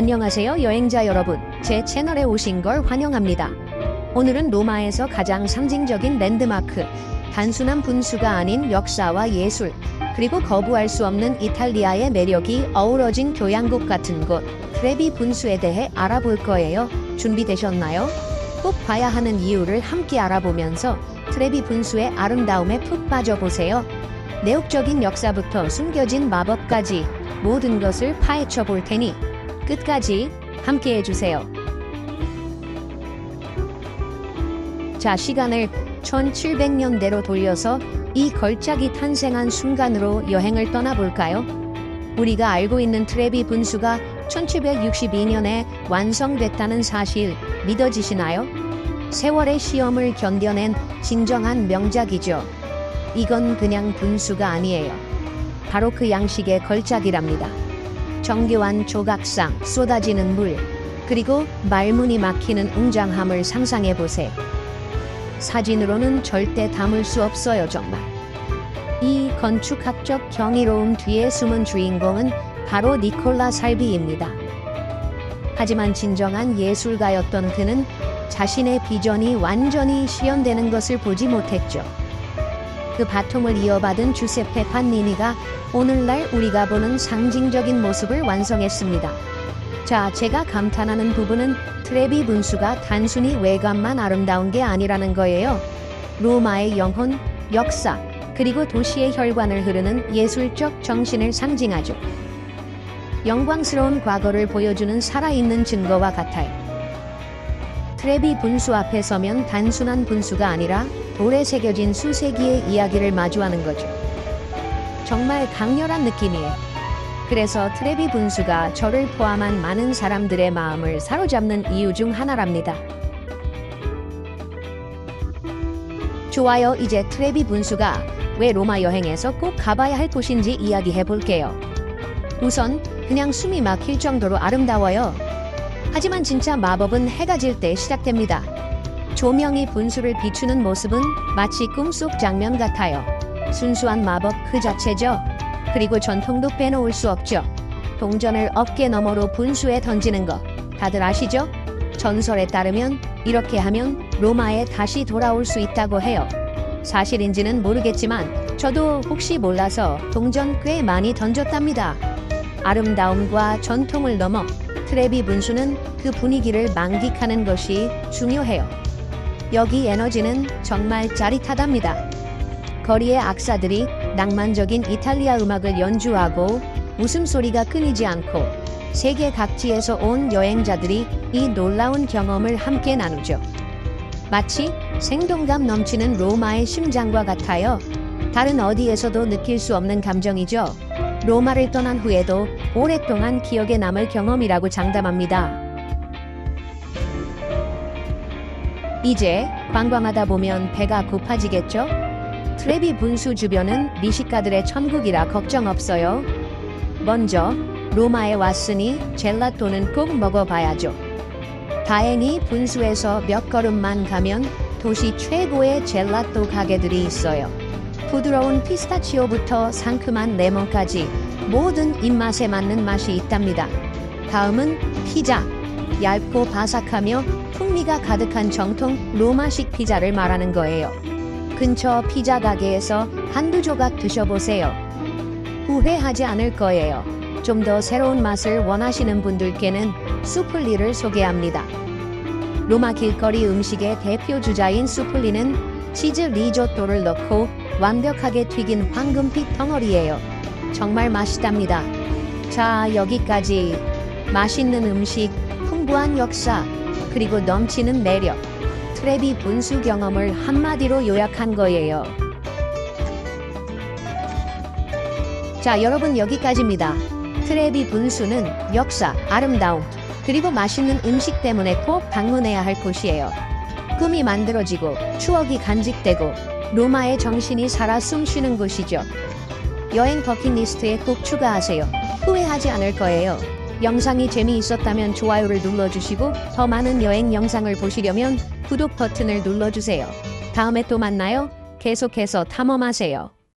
안녕하세요 여행자 여러분. 제 채널에 오신 걸 환영합니다. 오늘은 로마에서 가장 상징적인 랜드마크, 단순한 분수가 아닌 역사와 예술, 그리고 거부할 수 없는 이탈리아의 매력이 어우러진 교양국 같은 곳, 트레비 분수에 대해 알아볼 거예요. 준비되셨나요? 꼭 봐야 하는 이유를 함께 알아보면서 트레비 분수의 아름다움에 푹 빠져보세요. 내혹적인 역사부터 숨겨진 마법까지 모든 것을 파헤쳐 볼 테니 끝까지 함께 해주세요. 자, 시간을 1700년대로 돌려서 이 걸작이 탄생한 순간으로 여행을 떠나볼까요? 우리가 알고 있는 트레비 분수가 1762년에 완성됐다는 사실 믿어지시나요? 세월의 시험을 견뎌낸 진정한 명작이죠. 이건 그냥 분수가 아니에요. 바로 그 양식의 걸작이랍니다. 정교한 조각상, 쏟아지는 물, 그리고 말문이 막히는 웅장함을 상상해 보세요. 사진으로는 절대 담을 수 없어요, 정말. 이 건축학적 경이로움 뒤에 숨은 주인공은 바로 니콜라 살비입니다. 하지만 진정한 예술가였던 그는 자신의 비전이 완전히 실현되는 것을 보지 못했죠. 그 바통을 이어받은 주세페 판니니가 오늘날 우리가 보는 상징적인 모습을 완성했습니다. 자, 제가 감탄하는 부분은 트레비 분수가 단순히 외관만 아름다운 게 아니라는 거예요. 로마의 영혼, 역사, 그리고 도시의 혈관을 흐르는 예술적 정신을 상징하죠. 영광스러운 과거를 보여주는 살아있는 증거와 같아요. 트레비 분수 앞에 서면 단순한 분수가 아니라 돌에 새겨진 수세기의 이야기를 마주하는 거죠. 정말 강렬한 느낌이에요. 그래서 트레비 분수가 저를 포함한 많은 사람들의 마음을 사로잡는 이유 중 하나랍니다. 좋아요. 이제 트레비 분수가 왜 로마 여행에서 꼭 가봐야 할 곳인지 이야기해 볼게요. 우선 그냥 숨이 막힐 정도로 아름다워요. 하지만 진짜 마법은 해가 질 때 시작됩니다. 조명이 분수를 비추는 모습은 마치 꿈속 장면 같아요. 순수한 마법 그 자체죠. 그리고 전통도 빼놓을 수 없죠. 동전을 어깨 너머로 분수에 던지는 거 다들 아시죠? 전설에 따르면 이렇게 하면 로마에 다시 돌아올 수 있다고 해요. 사실인지는 모르겠지만 저도 혹시 몰라서 동전 꽤 많이 던졌답니다. 아름다움과 전통을 넘어 트레비 분수는 그 분위기를 만끽하는 것이 중요해요. 여기 에너지는 정말 짜릿하답니다. 거리의 악사들이 낭만적인 이탈리아 음악을 연주하고 웃음소리가 끊이지 않고 세계 각지에서 온 여행자들이 이 놀라운 경험을 함께 나누죠. 마치 생동감 넘치는 로마의 심장과 같아요. 다른 어디에서도 느낄 수 없는 감정이죠. 로마를 떠난 후에도 오랫동안 기억에 남을 경험이라고 장담합니다. 이제 관광하다 보면 배가 고파지겠죠? 트레비 분수 주변은 미식가들의 천국이라 걱정 없어요. 먼저 로마에 왔으니 젤라또는 꼭 먹어봐야죠. 다행히 분수에서 몇 걸음만 가면 도시 최고의 젤라또 가게들이 있어요. 부드러운 피스타치오부터 상큼한 레몬까지 모든 입맛에 맞는 맛이 있답니다. 다음은 피자. 얇고 바삭하며 풍미가 가득한 정통 로마식 피자를 말하는 거예요. 근처 피자 가게에서 한두 조각 드셔보세요. 후회하지 않을 거예요. 좀 더 새로운 맛을 원하시는 분들께는 수플리를 소개합니다. 로마 길거리 음식의 대표 주자인 수플리는 치즈 리조또를 넣고 완벽하게 튀긴 황금빛 덩어리예요. 정말 맛있답니다. 자, 여기까지 맛있는 음식, 풍부한 역사, 그리고 넘치는 매력. 트레비 분수 경험을 한마디로 요약한 거예요. 자, 여러분 여기까지입니다. 트레비 분수는 역사, 아름다움, 그리고 맛있는 음식 때문에 꼭 방문해야 할 곳이에요. 꿈이 만들어지고 추억이 간직되고 로마의 정신이 살아 숨쉬는 곳이죠. 여행 버킷리스트에 꼭 추가하세요. 후회하지 않을 거예요. 영상이 재미있었다면 좋아요를 눌러주시고 더 많은 여행 영상을 보시려면 구독 버튼을 눌러주세요. 다음에 또 만나요. 계속해서 탐험하세요.